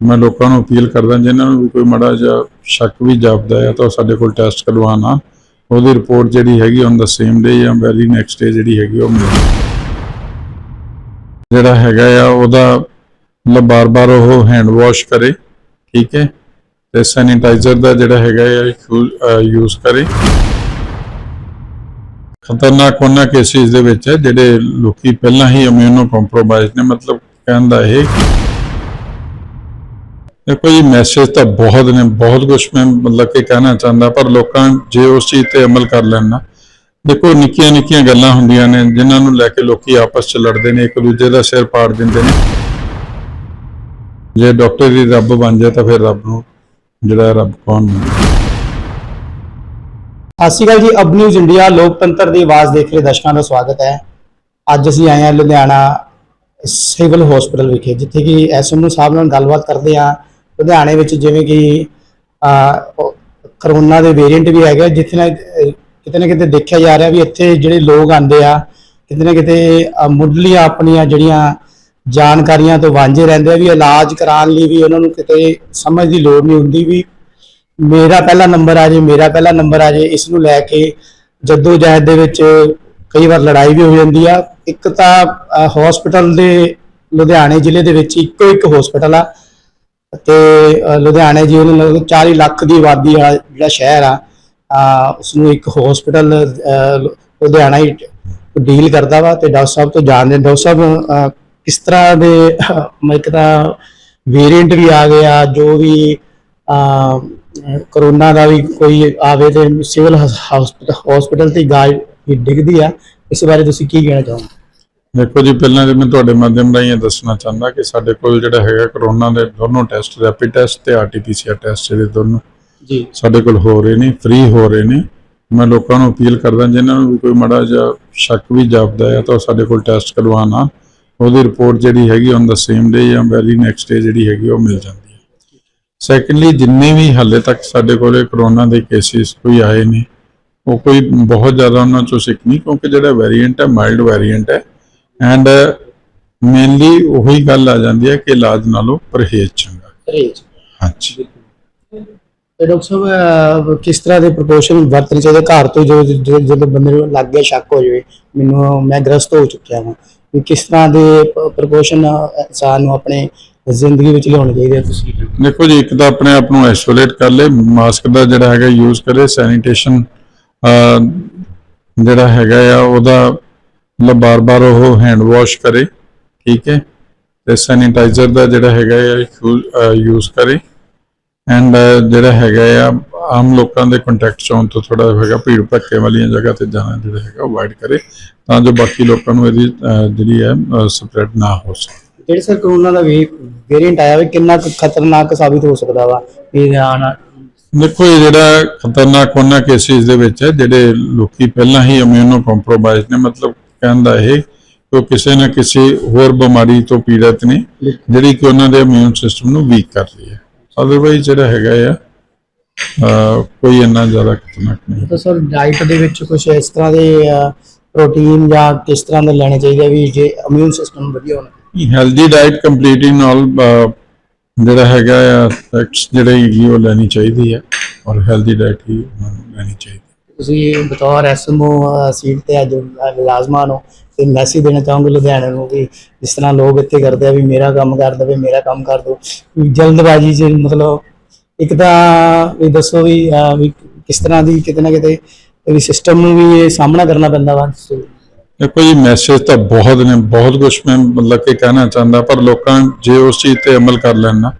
ਮੈਂ ਲੋਕਾਂ ਨੂੰ ਅਪੀਲ ਕਰਦਾ, ਜਿਨ੍ਹਾਂ ਨੂੰ ਵੀ ਕੋਈ ਮਾੜਾ ਜਿਹਾ ਸ਼ੱਕ ਵੀ ਜਾਪਦਾ ਹੈ ਤਾਂ ਉਹ ਸਾਡੇ ਕੋਲ ਟੈਸਟ ਕਰਵਾਉਣ ਉਹਦੀ ਰਿਪੋਰਟ ਜਿਹੜੀ ਹੈਗੀ ਔਨ ਦਾ ਸੇਮ ਡੇ ਜਾਂ ਵੈਰੀ ਨੈਕਸਟ ਡੇ ਜਿਹੜੀ ਹੈਗੀ, ਉਹ ਮਿਲ ਜਿਹੜਾ ਹੈਗਾ ਆ, ਉਹਦਾ ਮਤਲਬ ਬਾਰ-ਬਾਰ ਉਹ ਹੈਂਡ ਵਾਸ਼ ਕਰੇ, ਠੀਕ ਹੈ? ਤੇ ਸੈਨੀਟਾਈਜ਼ਰ ਦਾ ਜਿਹੜਾ ਹੈਗਾ ਆ ਯੂਜ਼ ਕਰੇ। ਖਤਰਨਾਕ ਉਹਨਾਂ ਕੇਸਿਸ ਦੇ ਵਿੱਚ ਹੈ, ਜਿਹੜੇ ਲੋਕੀ ਪਹਿਲਾਂ ਹੀ ਇਮਿਊਨੋ ਕੰਪਰੋਮਾਈਜ਼ ਨੇ। ਮਤਲਬ ਕਹਿੰਦਾ ਇਹ ਦੇਖੋ ਜੀ ਮੈਸੇਜ ਤਾਂ ਬਹੁਤ ਨੇ, ਬਹੁਤ ਕੁਝ ਮੈਂ ਮਤਲਬ ਕਿ ਕਹਿਣਾ ਚਾਹੁੰਦਾ, ਪਰ ਲੋਕਾਂ ਜੇ ਉਸ ਚੀਜ਼ ਤੇ ਅਮਲ ਕਰ ਲੈਣ ਨਾ, ਦੇਖੋ ਨਿੱਕੀਆਂ ਨਿੱਕੀਆਂ ਗੱਲਾਂ ਹੁੰਦੀਆਂ ਨੇ, ਜਿਨ੍ਹਾਂ ਨੂੰ ਲੈ ਕੇ ਲੋਕੀ ਆਪਸ 'ਚ ਲੜਦੇ ਨੇ ਇੱਕ ਦੂਜੇ ਦਾ ਸਿਰ ਪਾੜ ਦਿੰਦੇ ਨੇ। ਜੇ ਡਾਕਟਰ ਦੀ ਰੱਬ ਬਣ ਜਾਏ ਤਾਂ ਫਿਰ ਰੱਬ ਨੂੰ ਜਿਹੜਾ ਰੱਬ ਕੌਣ ਨੇ ਸਤਿ ਸ਼੍ਰੀ ਅਕਾਲ ਜੀ, ਅਬ ਨਿਊਜ਼ ਇੰਡੀਆ, ਲੋਕਤੰਤਰ ਦੀ ਆਵਾਜ਼ ਦੇਖ ਰਹੇ ਦਰਸ਼ਕਾਂ ਦਾ ਸਵਾਗਤ ਹੈ। ਅੱਜ ਅਸੀਂ ਆਏ ਹਾਂ ਲੁਧਿਆਣਾ ਸਿਵਲ ਹਸਪੀਟਲ ਵਿਖੇ, ਜਿੱਥੇ ਕਿ ਐਸਐਮਓ ਸਾਹਿਬ ਨਾਲ ਗੱਲਬਾਤ ਕਰਦੇ ਹਾਂ। ਲੁਧਿਆਣੇ ਵਿੱਚ ਜਿਵੇਂ ਕਿ ਕਰੋਨਾ ਦੇ ਵੇਰੀਐਂਟ ਵੀ ਹੈਗੇ ਜਿੱਥੇ ਨਾ, ਕਿਤੇ ਨਾ ਕਿਤੇ ਦੇਖਿਆ ਜਾ ਰਿਹਾ ਵੀ ਇੱਥੇ ਜਿਹੜੇ ਲੋਕ ਆਉਂਦੇ ਆ, ਕਿਤੇ ਨਾ ਕਿਤੇ ਮੁੱਢਲੀਆਂ ਆਪਣੀਆਂ ਜਿਹੜੀਆਂ ਜਾਣਕਾਰੀਆਂ ਤੋਂ ਵਾਂਝੇ ਰਹਿੰਦੇ ਆ ਵੀ ਇਲਾਜ ਕਰਾਉਣ ਲਈ ਵੀ ਉਹਨਾਂ ਨੂੰ ਕਿਤੇ ਸਮਝ ਦੀ ਲੋੜ ਨਹੀਂ ਹੁੰਦੀ ਵੀ ਮੇਰਾ ਪਹਿਲਾ ਨੰਬਰ ਆ ਜੇ, ਮੇਰਾ ਪਹਿਲਾ ਨੰਬਰ ਆ ਜੇ, ਇਸ ਨੂੰ ਲੈ ਕੇ ਜੱਦੋ ਜਹਿਦ ਦੇ ਵਿੱਚ ਕਈ ਵਾਰ ਲੜਾਈ ਵੀ ਹੋ ਜਾਂਦੀ ਆ। ਇੱਕ ਤਾਂ ਹਸਪੀਟਲ ਦੇ, ਲੁਧਿਆਣੇ ਜ਼ਿਲ੍ਹੇ ਦੇ ਵਿੱਚ ਇੱਕੋ ਇੱਕ ਹਸਪੀਟਲ ਆ। ਤੇ ਲੁਧਿਆਣੇ ਜੀ ਉਹਨੂੰ ਲਗਭਗ 40 ਲੱਖ ਦੀ ਆਬਾਦੀ ਵਾਲਾ ਜਿਹੜਾ ਸ਼ਹਿਰ ਆ ਅ, ਉਸ ਨੂੰ ਇੱਕ ਹਸਪੀਟਲ ਲੁਧਿਆਣਾ ਹੀ ਡੀਲ ਕਰਦਾ ਵਾ ਤੇ ਡਾਕਟਰ ਸਾਹਿਬ ਤੋਂ ਜਾਣਦੇ ਡਾਕਟਰ ਸਾਹਿਬ ਕਿਸ ਤਰ੍ਹਾਂ ਦੇ ਇੱਕ ਤਾਂ ਵੇਰੀਐਂਟ ਵੀ ਆ ਗਿਆ ਜੋ ਵੀ ਕਰੋਨਾ ਦਾ ਵੀ ਕੋਈ ਆਵੇ ਤੇ ਸਿਵਲ ਹਸਪੀਟਲ ਤੇ ਗਾਇ ਡਿੱਗਦੀ ਆ। ਇਸ ਬਾਰੇ ਤੁਸੀਂ ਕੀ ਕਹਿਣਾ ਚਾਹੋਗੇ? ਦੇਖੋ ਜੀ ਪਹਿਲਾਂ ਤੇ ਮੈਂ ਤੁਹਾਡੇ ਮਾਧਿਅਮ ਰਾਹੀਂ ਇਹ ਦੱਸਣਾ ਚਾਹੁੰਦਾ ਕਿ ਸਾਡੇ ਕੋਲ ਜਿਹੜਾ ਹੈਗਾ ਕਰੋਨਾ ਦੇ ਦੋਨੋਂ ਟੈਸਟ ਰੈਪਿਡ ਟੈਸਟ ਤੇ ਆਰਟੀਪੀਸੀਆਰ ਟੈਸਟ ਜਿਹੜੇ ਦੋਨੋਂ ਜੀ। ਸਾਡੇ ਕੋਲ ਹੋ ਰਹੇ ਨੇ ਫ੍ਰੀ ਹੋ ਰਹੇ ਨੇ। ਮੈਂ ਲੋਕਾਂ ਨੂੰ ਅਪੀਲ ਕਰਦਾ ਜਿਨ੍ਹਾਂ ਨੂੰ ਵੀ ਕੋਈ ਮਾੜਾ ਜਿਹਾ ਸ਼ੱਕ ਵੀ ਜਾਪਦਾ ਹੈ ਤਾਂ ਉਹ ਸਾਡੇ ਕੋਲ ਟੈਸਟ ਕਰਵਾਉਣ ਆਉਣ। ਉਹਦੀ ਰਿਪੋਰਟ ਜਿਹੜੀ ਹੈਗੀ ਔਨ ਦਾ ਸੇਮ ਡੇ ਜਾਂ ਵੈਰੀ ਨੈਕਸਟ ਡੇ ਜਿਹੜੀ ਹੈਗੀ ਉਹ ਮਿਲ ਜਾਂਦੀ ਹੈ। ਸੈਕੰਡਲੀ ਜਿੰਨੇ ਵੀ ਹਾਲੇ ਤੱਕ ਸਾਡੇ ਕੋਲੇ ਕਰੋਨਾ ਦੇ ਕੇਸਿਸ ਕੋਈ ਆਏ ਨੇ ਉਹ ਕੋਈ ਬਹੁਤ ਜ਼ਿਆਦਾ ਉਹਨਾਂ ਚੋਂ ਸਿੱਖ ਨਹੀਂ ਕਿਉਂਕਿ ਜਿਹੜਾ ਵੈਰੀਐਂਟ ਹੈ ਮਾਈਲਡ ਵੈਰੀਐਂਟ ਹੈ ਐਂਡ ਮੇਨਲੀ ਉਹੀ ਗੱਲ ਆ ਜਾਂਦੀ ਹੈ ਕਿ ਇਲਾਜ ਨਾਲੋਂ ਪਰਹੇਜ਼ ਚੰਗਾ। ਪਰਹੇਜ਼। ਹਾਂਜੀ। ਤੇ ਡਾਕਟਰ ਸਾਹਿਬ ਅਹ, ਕਿਸ ਤਰ੍ਹਾਂ ਦੇ ਪ੍ਰੋਪੋਰਸ਼ਨ ਵਰਤਣੇ ਚਾਹੀਦੇ ਘਰ ਤੋਂ ਜਦੋਂ ਜਦੋਂ ਜਦੋਂ ਬੰਦੇ ਨੂੰ ਲੱਗ ਗਿਆ ਸ਼ੱਕ ਹੋ ਜਾਵੇ ਮੈਨੂੰ ਮੈਂ ਗ੍ਰਸਤ ਹੋ ਚੁੱਕਿਆ ਹਾਂ ਵੀ ਕਿਸ ਤਰ੍ਹਾਂ ਦੇ ਪ੍ਰੋਪੋਰਸ਼ਨ ਇਨਸਾਨ ਨੂੰ ਆਪਣੇ ਜ਼ਿੰਦਗੀ ਵਿੱਚ ਲਿਆਉਣੇ ਚਾਹੀਦੇ ਆ ਤੁਸੀਂ? ਦੇਖੋ ਜੀ ਇੱਕ ਤਾਂ ਆਪਣੇ ਆਪ ਨੂੰ ਆਈਸੋਲੇਟ ਕਰ ਲੈ ਮਾਸਕ ਦਾ ਜਿਹੜਾ ਹੈਗਾ ਯੂਜ਼ ਕਰੇ। ਸੈਨੀਟੇਸ਼ਨ ਜਿਹੜਾ ਹੈਗਾ ਆ ਉਹਦਾ ਮਤਲਬ ਬਾਰ-ਬਾਰ ਉਹ ਹੈਂਡ ਵਾਸ਼ ਕਰੇ ਠੀਕ ਹੈ? ਤੇ ਸੈਨੀਟਾਈਜ਼ਰ ਦਾ ਜਿਹੜਾ ਹੈਗਾ ਆ ਯੂਜ਼ ਕਰੇ। ਐਂਡ ਜਿਹੜਾ ਹੈਗਾ ਆ ਆਮ ਲੋਕਾਂ ਦੇ ਕੰਟੈਕਟ ਚੋਂ ਤੋਂ ਥੋੜਾ ਹੈਗਾ ਭੀੜ ਭੱਕੇ ਵਾਲੀਆਂ ਜਗ੍ਹਾ ਤੇ ਜਾਣਾ ਜਿਹੜਾ ਹੈਗਾ ਅਵੋਇਡ ਕਰੇ ਤਾਂ ਜੋ ਬਾਕੀ ਲੋਕਾਂ ਨੂੰ ਇਹਦੀ ਜਿਹੜੀ ਹੈ ਸਪਰੈਡ ਨਾ ਹੋ ਸਕੇ। ਜਿਹੜੇ ਸਰ ਕਰੋਨਾ ਦਾ ਵੇਰੀਐਂਟ ਆਇਆ ਵੀ ਕਿੰਨਾ ਖਤਰਨਾਕ ਸਾਬਿਤ ਹੋ ਸਕਦਾ ਵਾ ਇਹ ਆਣਾ ਦੇਖੋ ਇਹ ਜਿਹੜਾ ਖਤਰਨਾਕ ਉਹਨਾਂ ਕੇਸਿਸ ਦੇ ਵਿੱਚ ਹੈ ਜਿਹੜੇ ਲੋਕੀ ਪਹਿਲਾਂ ਹੀ ਇਮਿਊਨੋ ਕੰਪਰੋਮਾਈਜ਼ ਨੇ ਮਤਲਬ ਕਹਿੰਦਾ ਇਹ ਕਿ ਕਿਸੇ ਨਾ ਕਿਸੇ ਹੋਰ ਬਿਮਾਰੀ ਤੋਂ ਪੀੜਤ ਨੇ ਜਿਹੜੀ ਕਿ ਉਹਨਾਂ ਦੇ ਇਮਿਊਨ ਸਿਸਟਮ ਨੂੰ ਵੀਕ ਕਰ ਰਹੀ ਹੈ। ਅਦਰਵਾਈਜ਼ ਜਿਹੜਾ ਹੈਗਾ ਆ ਕੋਈ ਇੰਨਾ ਜ਼ਿਆਦਾ ਖਤਰਨਾਕ ਨਹੀਂ ਤਾਂ ਸਰ ਡਾਈਟ ਦੇ ਵਿੱਚ ਕੁਝ ਇਸ ਤਰ੍ਹਾਂ ਦੇ ਪ੍ਰੋਟੀਨ ਜਾਂ ਕਿਸ ਤਰ੍ਹਾਂ ਦੇ ਲੈਣੇ ਚਾਹੀਦੇ ਵੀ ਜੇ ਇਮਿਊਨ ਸਿਸਟਮ ਵਧੀਆ ਹੋਣਾ? ਹੈਲਦੀ ਡਾਈਟ ਕੰਪਲੀਟਿੰਗ ਨਾਲ ਜਿਹੜਾ ਹੈਗਾ ਆ ਫੈਕਟਸ ਜਿਹੜੇ ਹੈਗੀ ਉਹ ਲੈਣੀ ਚਾਹੀਦੀ ਹੈ ਔਰ ਹੈਲਦੀ ਡਾਈਟ ਹੀ ਲੈਣੀ ਚਾਹੀਦੀ ਹੈ ਤੁਸੀਂ ਬਤੌਰ ਐਸਐਮਓ ਸੀਟ ਤੇ ਅੱਜ ਮੁਲਾਜ਼ਮਾਂ ਨੂੰ ਤੇ ਮੈਸੇਜ ਦੇਣਾ ਚਾਹੋਗੇ ਲੁਧਿਆਣੇ ਨੂੰ ਕਿ ਜਿਸ ਤਰ੍ਹਾਂ ਲੋਕ ਇੱਥੇ ਕਰਦੇ ਆ ਵੀ ਮੇਰਾ ਕੰਮ ਕਰ ਦਵੇ, ਮੇਰਾ ਕੰਮ ਕਰ ਦੋ। ਜਲਦਬਾਜ਼ੀ 'ਚ ਮਤਲਬ ਇੱਕ ਤਾਂ ਵੀ ਦੱਸੋ ਵੀ ਵੀ ਕਿਸ ਤਰ੍ਹਾਂ ਦੀ ਕਿਤੇ ਨਾ ਕਿਤੇ ਵੀ ਸਿਸਟਮ ਨੂੰ ਵੀ ਇਹ ਸਾਹਮਣਾ ਕਰਨਾ ਪੈਂਦਾ ਵਾ। ਦੇਖੋ ਜੀ ਮੈਸੇਜ ਤਾਂ ਬਹੁਤ ਨੇ, ਬਹੁਤ ਕੁਝ ਮੈਂ ਮਤਲਬ ਕਿ ਕਹਿਣਾ ਚਾਹੁੰਦਾ, ਪਰ ਲੋਕਾਂ ਜੇ ਉਸ ਚੀਜ਼ ਤੇ ਅਮਲ ਕਰ ਲੈਣ ਨਾ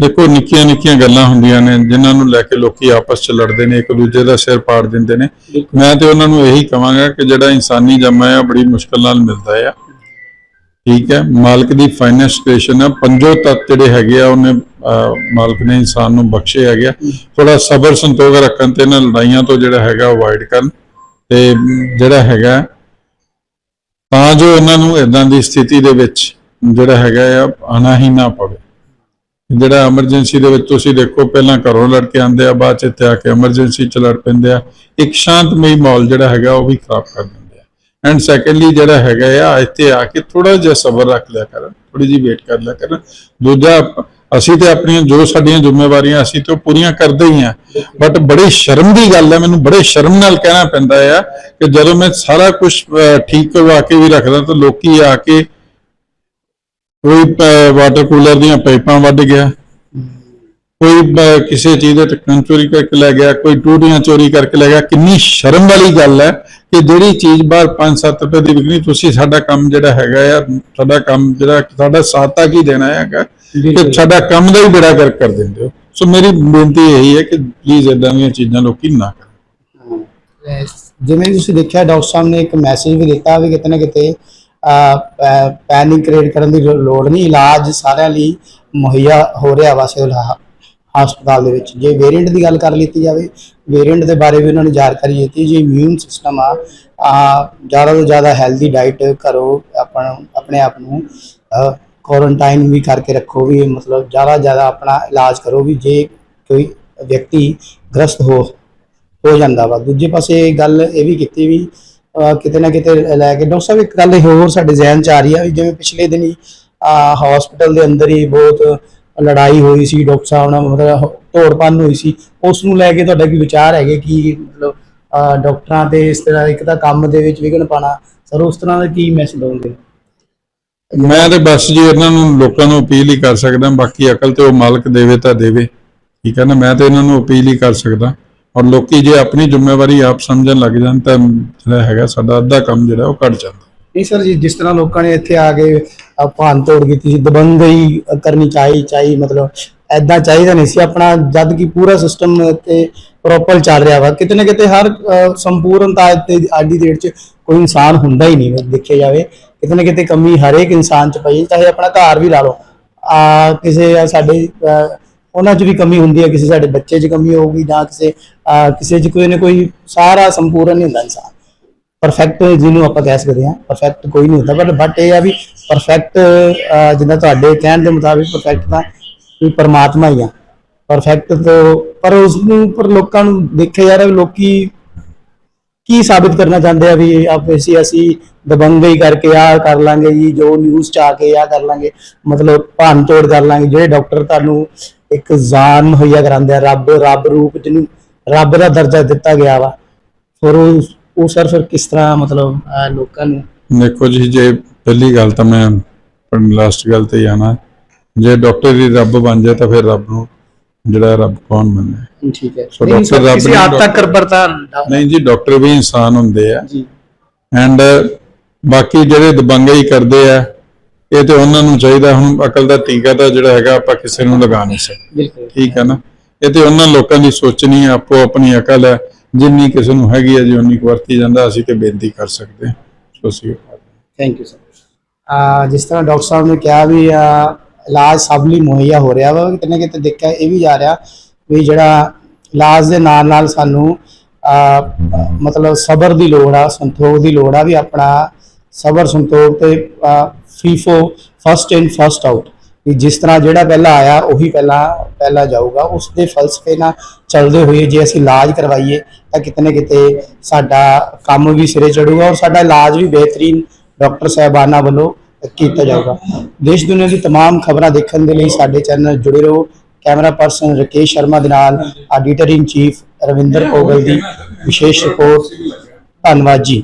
ਦੇਖੋ ਨਿੱਕੀਆਂ ਨਿੱਕੀਆਂ ਗੱਲਾਂ ਹੁੰਦੀਆਂ ਨੇ ਜਿਨ੍ਹਾਂ ਨੂੰ ਲੈ ਕੇ ਲੋਕੀ ਆਪਸ 'ਚ ਲੜਦੇ ਨੇ ਇੱਕ ਦੂਜੇ ਦਾ ਸਿਰ ਪਾੜ ਦਿੰਦੇ ਨੇ। ਮੈਂ ਤੇ ਉਹਨਾਂ ਨੂੰ ਇਹੀ ਕਹਾਂਗਾ ਕਿ ਜਿਹੜਾ ਇਨਸਾਨੀ ਜੰਮ ਹੈ ਬੜੀ ਮੁਸ਼ਕਲ ਨਾਲ ਮਿਲਦਾ ਹੈ ਠੀਕ ਹੈ ਮਾਲਕ ਦੀ ਫਾਈਨੈਂਸ ਕ੍ਰੀਏਸ਼ਨ ਹੈ ਪੰਜੋ ਤੱਤ ਜਿਹੜੇ ਹੈਗੇ ਆ ਉਹਨੇ ਮਾਲਕ ਨੇ ਇਨਸਾਨ ਨੂੰ ਬਖਸ਼ੇ ਹੈਗੇ ਆ। ਥੋੜਾ ਸਬਰ ਸੰਤੋਖ ਰੱਖਣ ਤੇ ਇਹਨਾਂ ਲੜਾਈਆਂ ਤੋਂ ਜਿਹੜਾ ਹੈਗਾ ਅਵੋਇਡ ਕਰਨ। ਤੇ ਜਿਹੜਾ ਹੈਗਾ ਤਾਂ ਜੋ ਇਹਨਾਂ ਨੂੰ ਇਦਾਂ ਦੀ ਸਥਿਤੀ ਦੇ ਵਿੱਚ ਜਿਹੜਾ ਹੈਗਾ ਆ ਆਣਾ ਹੀ ਨਾ ਪਵੇ। ਜਿਹੜਾ ਐਮਰਜੈਂਸੀ ਦੇ ਵਿੱਚ ਤੁਸੀਂ ਦੇਖੋ, ਪਹਿਲਾਂ ਘਰੋਂ ਲੜ ਕੇ ਆਉਂਦੇ ਆ, ਬਾਅਦ ਚ ਇੱਥੇ ਆ ਕੇ ਐਮਰਜੈਂਸੀ ਚ ਲੜ ਪੈਂਦੇ ਆ। ਇੱਕ ਸ਼ਾਂਤਮਈ ਮਾਹੌਲ ਜਿਹੜਾ ਹੈਗਾ, ਉਹ ਵੀ ਖਰਾਬ ਕਰ ਦਿੰਦੇ ਆ। ਐਂਡ ਸੈਕੰਡਲੀ ਜਿਹੜਾ ਹੈਗਾ ਆ, ਇੱਥੇ ਆ ਕੇ ਥੋੜਾ ਜਿਹਾ ਸਬਰ ਰੱਖ ਲਿਆ ਕਰਨ ਥੋੜੀ ਜਿਹੀ ਵੇਟ ਕਰ ਲਿਆ ਕਰਨ। ਦੂਜਾ, ਅਸੀਂ ਤੇ ਆਪਣੀਆਂ, ਜੋ ਸਾਡੀਆਂ ਜ਼ਿੰਮੇਵਾਰੀਆਂ, ਅਸੀਂ ਤੇ ਉਹ ਪੂਰੀਆਂ ਕਰਦੇ ਹੀ ਆ। ਬਟ ਬੜੀ ਸ਼ਰਮ ਦੀ ਗੱਲ ਹੈ ਮੈਨੂੰ ਬੜੇ ਸ਼ਰਮ ਨਾਲ ਕਹਿਣਾ ਪੈਂਦਾ ਆ ਕਿ ਜਦੋਂ ਮੈਂ ਸਾਰਾ ਕੁਝ ਠੀਕ ਕਰਵਾ ਕੇ ਵੀ ਰੱਖਦਾ, ਤਾਂ ਲੋਕੀ ਆ ਕੇ ਕੋਈ ਵਾਟਰ ਕੂਲਰ ਦੀਆਂ ਪਾਈਪਾਂ ਵੱਢ ਗਿਆ। ਕੋਈ ਕਿਸੇ ਚੀਜ਼ ਦੇ ਢੱਕਣ ਚੋਰੀ ਕਰਕੇ ਲੈ ਗਿਆ ਕੋਈ ਟੂਟੀਆਂ ਚੋਰੀ ਕਰਕੇ ਲੈ ਗਿਆ। ਕਿੰਨੀ ਸ਼ਰਮ ਵਾਲੀ ਗੱਲ ਹੈ ਕਿ ਜਿਹੜੀ ਚੀਜ਼ ਬਾਹਰ 5-7 ਰੁਪਏ ਦੀ ਵਿਕਣੀ ਤੁਸੀਂ ਸਾਡਾ ਕੰਮ ਜਿਹੜਾ ਹੈਗਾ ਆ ਸਾਡਾ ਕੰਮ ਜਿਹੜਾ ਸਾਡਾ ਸਾਥ ਕੀ ਦੇਣਾ ਹੈਗਾ ਕਿ ਸਾਡਾ ਕੰਮ ਦਾ ਹੀ ਬੇੜਾ ਗਰਕ ਕਰ ਦਿੰਦੇ ਹੋ। ਸੋ ਮੇਰੀ ਬੇਨਤੀ ਇਹੀ ਹੈ ਕਿ ਪਲੀਜ਼ ਇਦਾਂ ਦੀਆਂ ਚੀਜ਼ਾਂ ਲੋਕੀ ਨਾ ਕਰਨ ਜਿਵੇਂ ਤੁਸੀਂ ਦੇਖਿਆ ਡਾਕਟਰ ਸਾਹਿਬ ਨੇ ਇੱਕ ਮੈਸੇਜ ਵੀ ਦਿੱਤਾ ਵੀ ਕਿਤੇ ਨਾ ਕਿਤੇ ਪੈਨਿਕ ਕ੍ਰੀਏਟ ਕਰਨ ਦੀ ਲੋ- ਲੋੜ ਨਹੀਂ, ਇਲਾਜ ਸਾਰਿਆਂ ਲਈ ਮੁਹੱਈਆ ਹੋ ਰਿਹਾ ਵਾ ਸਿਵਲ ਹ- ਹਸਪਤਾਲ ਦੇ ਵਿੱਚ। ਜੇ ਵੇਰੀਐਂਟ ਦੀ ਗੱਲ ਕਰ ਲਈ ਜਾਵੇ ਵੇਰੀਐਂਟ ਦੇ ਬਾਰੇ ਵੀ ਉਹਨਾਂ ਨੇ ਜਾਣਕਾਰੀ ਦਿੱਤੀ, ਜੇ ਇਮਿਊਨ ਸਿਸਟਮ ਆ ਜ਼ਿਆਦਾ ਤੋਂ ਜ਼ਿਆਦਾ ਹੈਲਦੀ ਡਾਈਟ ਕਰੋ ਆਪਣਾ, ਆਪਣੇ ਆਪ ਨੂੰ ਕੁਆਰੰਟਾਈਨ ਵੀ ਕਰਕੇ ਰੱਖੋ ਵੀ, ਮਤਲਬ ਜ਼ਿਆਦਾ ਜ਼ਿਆਦਾ ਆਪਣਾ ਇਲਾਜ ਕਰੋ ਵੀ, ਜੇ ਕੋਈ ਵਿਅਕਤੀ ਗ੍ਰਸਤ ਹੋ ਹੋ ਜਾਂਦਾ ਵਾ। ਦੂਜੇ ਪਾਸੇ ਗੱਲ ਇਹ ਵੀ ਕੀਤੀ ਵੀ ਕਿਤੇ ਨਾ ਕਿਤੇ ਲੈ ਕੇ, ਡਾਕਟਰ ਸਾਹਿਬ, ਇੱਕ ਗੱਲ ਹੋਰ ਸਾਡੇ ਜ਼ਿਹਨ ਚ ਆ ਰਹੀ ਆ ਵੀ ਜਿਵੇਂ ਪਿਛਲੇ ਦਿਨੀ ਹਸਪੀਟਲ ਦੇ ਅੰਦਰ ਹੀ ਬਹੁਤ ਲੜਾਈ ਹੋਈ ਸੀ ਡਾਕਟਰ ਸਾਹਿਬ ਨਾਲ, ਮਤਲਬ ਤੋੜਪੰਨ ਹੋਈ ਸੀ। ਉਸ ਨੂੰ ਲੈ ਕੇ ਤੁਹਾਡਾ ਕੀ ਵਿਚਾਰ ਹੈਗੇ ਕਿ ਮਤਲਬ ਡਾਕਟਰਾਂ ਤੇ ਇਸ ਤਰ੍ਹਾਂ ਇੱਕ ਤਾਂ ਕੰਮ ਦੇ ਵਿੱਚ ਵਿਘਨ ਪਾਣਾ ਸਰ, ਉਸ ਤਰ੍ਹਾਂ ਦਾ ਕੀ ਮੈਸੇਜ ਦੋਗੇ ਮੈਂ ਤੇ ਬਸ ਜੀ ਇਹਨਾਂ ਨੂੰ, ਲੋਕਾਂ ਨੂੰ ਅਪੀਲ ਹੀ ਕਰ ਸਕਦਾ, ਬਾਕੀ ਅਕਲ ਤੇ ਉਹ ਮਾਲਕ ਦੇਵੇ ਤਾਂ ਦੇਵੇ। ਠੀਕ ਹੈ ਨਾ, ਮੈਂ ਤੇ ਇਹਨਾਂ ਨੂੰ ਅਪੀਲ ਹੀ ਕਰ ਸਕਦਾ। ਔਰ ਲੋਕੀ ਜੇ ਆਪਣੀ ਜ਼ਿੰਮੇਵਾਰੀ ਆਪ ਸਮਝਣ ਲੱਗ ਜਾਣ ਤਾਂ ਜਿਹੜਾ ਹੈਗਾ ਸਾਡਾ ਅੱਧਾ ਕੰਮ ਜਿਹੜਾ ਉਹ ਘਟ ਜਾਂਦਾ। ਨਹੀਂ ਸਰ ਜੀ, ਜਿਸ ਤਰ੍ਹਾਂ ਲੋਕਾਂ ਨੇ ਇੱਥੇ ਆ ਕੇ ਅਹ ਤੋੜ ਕੀਤੀ ਸੀ, ਦਬੰਗਈ ਕਰਨੀ ਚਾਹੀ ਚਾਹੀ ਮਤਲਬ ਐਦਾਂ ਚਾਹੀਦਾ ਨਹੀਂ ਸੀ। ਆਪਣਾ ਜਦ ਕਿ ਪੂਰਾ ਸਿਸਟਮ ਤੇ ਪ੍ਰੋਪਰ ਚੱਲ ਰਿਹਾ ਵਾ। ਕਿਤੇ ਨਾ ਕਿਤੇ ਹਰ ਸੰਪੂਰਨਤਾ ਤੇ ਅੱਜ ਦੀ ਡੇਟ 'ਚ ਕੋਈ ਇਨਸਾਨ ਹੁੰਦਾ ਹੀ ਨਹੀਂ, ਦੇਖਿਆ ਜਾਵੇ। ਕਿਤੇ ਨਾ ਕਿਤੇ ਕਮੀ ਹਰੇਕ ਇਨਸਾਨ 'ਚ ਪਈ ਚਾਹੇ ਆਪਣਾ ਘਰ ਵੀ ਲਾ ਲਓ। ਆ ਕਿਸੇ ਸਾਡੇ ਉਹਨਾਂ 'ਚ ਵੀ ਕਮੀ ਹੁੰਦੀ ਹੈ, ਕਿਸੇ ਸਾਡੇ ਬੱਚੇ 'ਚ ਕਮੀ ਹੋਊਗੀ ਜਾਂ ਕਿਸੇ ਕਿਸੇ 'ਚ ਕੋਈ ਨਾ ਕੋਈ ਸਾਰਾ ਸੰਪੂਰਨ ਨਹੀਂ ਹੁੰਦਾ ਇਨਸਾਨ। ਪਰਫੈਕਟ ਜਿਹਨੂੰ ਆਪਾਂ ਕਹਿ ਸਕਦੇ ਹਾਂ ਪਰਫੈਕਟ ਕੋਈ ਨਹੀਂ ਹੁੰਦਾ ਪਰ ਬਟ ਇਹ ਆ ਵੀ ਪਰਫੈਕਟ ਜਿੱਦਾਂ ਤੁਹਾਡੇ ਕਹਿਣ ਦੇ ਮੁਤਾਬਿਕ ਪਰਫੈਕਟ ਤਾਂ ਵੀ ਪਰਮਾਤਮਾ ਹੀ ਆ। ਪਰਫੈਕਟ ਤੋਂ ਪਰ ਉਸ ਨੂੰ ਪਰ ਲੋਕਾਂ ਨੂੰ ਦੇਖਿਆ ਜਾ ਰਿਹਾ ਵੀ ਲੋਕੀ ਕੀ ਸਾਬਿਤ ਕਰਨਾ ਚਾਹੁੰਦੇ ਆ ਵੀ ਆਪ ਅਸੀਂ ਅਸੀਂ ਦਬੰਗਈ ਕਰਕੇ ਆ ਕਰ ਲਾਂਗੇ ਜੀ, ਜੋ ਨਿਊਜ਼ ਚ ਆ ਕੇ ਆ ਕਰ ਲਾਂਗੇ। ਮਤਲਬ ਭੰਨ ਤੋੜ ਕਰ ਲਾਂਗੇ, ਜਿਹੜੇ ਡਾਕਟਰ ਤੁਹਾਨੂੰ ਇੱਕ ਜਾਨ ਮੁਹੱਈਆ ਕਰਾਉਂਦੇ ਆ ਰੱਬ ਰੱਬ ਰੂਪ ਜਿਹਨੂੰ ਰੱਬ ਦਾ ਦਰਜਾ ਦਿੱਤਾ ਗਿਆ ਵਾ ਫਿਰ ਉਹ ਉਹ ਸਰ ਫਿਰ ਕਿਸ ਤਰ੍ਹਾਂ ਮਤਲਬ ਲੋਕਾਂ ਨੂੰ? ਦੇਖੋ ਜੀ ਜੇ ਪਹਿਲੀ ਗੱਲ ਤਾਂ ਮੈਂ ਲਾਸਟ ਗੱਲ ਤੇ ਹੀ ਆਣਾ। ਜੇ ਡਾਕਟਰ ਦੀ ਰੱਬ ਬਣ ਜਾਏ ਤਾਂ ਫਿਰ ਰੱਬ ਨੂੰ ਜਿਹੜਾ ਰੱਬ ਕੌਣ ਮੰਨੇ? ਠੀਕ ਹੈ। ਸੋ ਡਾਕਟਰ ਰੱਬ ਕਿਸੇ ਨਹੀਂ ਹੱਦ ਤੱਕ ਕਰਬਰਤਾ ਨਹੀਂ ਜੀ ਡਾਕਟਰ ਵੀ ਇਨਸਾਨ ਹੁੰਦੇ ਆ। ਜੀ। ਐਂਡ ਬਾਕੀ ਜਿਹੜੇ ਦਬੰਗਈ ਕਰਦੇ ਆ ਇਹ ਤੇ ਉਹਨਾਂ ਨੂੰ ਚਾਹੀਦਾ ਹੁਣ ਅਕਲ ਦਾ ਟੀਕਾ ਤਾਂ ਜਿਹੜਾ ਹੈਗਾ ਆਪਾਂ ਕਿਸੇ ਨੂੰ ਲਗਾ ਨਹੀਂ ਸਕਦੇ। ਠੀਕ ਹੈ ਨਾ? ਇਹ ਤੇ ਉਹਨਾਂ ਲੋਕਾਂ ਦੀ ਸੋਚਣੀ ਹੈ ਆਪੋ ਆਪਣੀ ਅਕਲ ਹੈ ਜਿੰਨੀ ਕਿਸੇ ਨੂੰ ਹੈਗੀ ਹੈ ਜੀ ਉਨੀ ਕੁ ਵਰਤੀ ਜਾਂਦਾ ਅਸੀਂ ਤੇ ਬੇਨਤੀ ਕਰ ਸਕਦੇ ਹਾਂ। ਸੋ ਥੈਂਕ ਯੂ ਸਰ ਜਿਸ ਤਰ੍ਹਾਂ ਡਾਕਟਰ ਸਾਹਿਬ ਨੇ ਕਿਹਾ ਵੀ ਇਲਾਜ ਸਭ ਲਈ ਮੁਹੱਈਆ ਹੋ ਰਿਹਾ ਵਾ ਕਿਤੇ ਨਾ ਕਿਤੇ ਦੇਖਿਆ ਇਹ ਵੀ ਜਾ ਰਿਹਾ ਵੀ ਜਿਹੜਾ ਇਲਾਜ ਦੇ ਨਾਲ ਨਾਲ ਸਾਨੂੰ ਮਤਲਬ ਸਬਰ ਦੀ ਲੋੜ ਆ ਸੰਤੋਖ ਦੀ ਲੋੜ ਆ ਵੀ ਆਪਣਾ ਸਬਰ ਸੰਤੋਖ ਤੇ FIFO first in first out ਵੀ ਜਿਸ ਤਰ੍ਹਾਂ ਜਿਹੜਾ ਪਹਿਲਾਂ ਆਇਆ ਉਹੀ ਪਹਿਲਾਂ ਪਹਿਲਾਂ ਜਾਊਗਾ ਉਸ ਦੇ ਫਲਸਫੇ ਨਾਲ ਚੱਲਦੇ ਹੋਏ ਜੇ ਅਸੀਂ ਇਲਾਜ ਕਰਵਾਈਏ ਤਾਂ ਕਿਤੇ ਨਾ ਕਿਤੇ ਸਾਡਾ ਕੰਮ ਵੀ ਸਿਰੇ ਚੜੂਗਾ ਔਰ ਸਾਡਾ ਇਲਾਜ ਵੀ ਬਿਹਤਰੀਨ ਡਾਕਟਰ ਸਾਹਿਬਾਨਾਂ ਵੱਲੋਂ ਕੀਤਾ ਜਾਊਗਾ ਦੇਸ਼ ਦੁਨੀਆ ਦੀ तमाम ਖਬਰਾਂ ਦੇਖਣ ਦੇ ਲਈ ਸਾਡੇ ਚੈਨਲ ਜੁੜੇ ਰਹੋ ਕੈਮਰਾ ਪਰਸਨ ਰਕੇਸ਼ ਸ਼ਰਮਾ ਦੇ ਨਾਲ editor in chief Ravinder Pogal ਦੀ ਵਿਸ਼ੇਸ਼ ਰਿਪੋਰਟ ਧੰਨਵਾਦ ਜੀ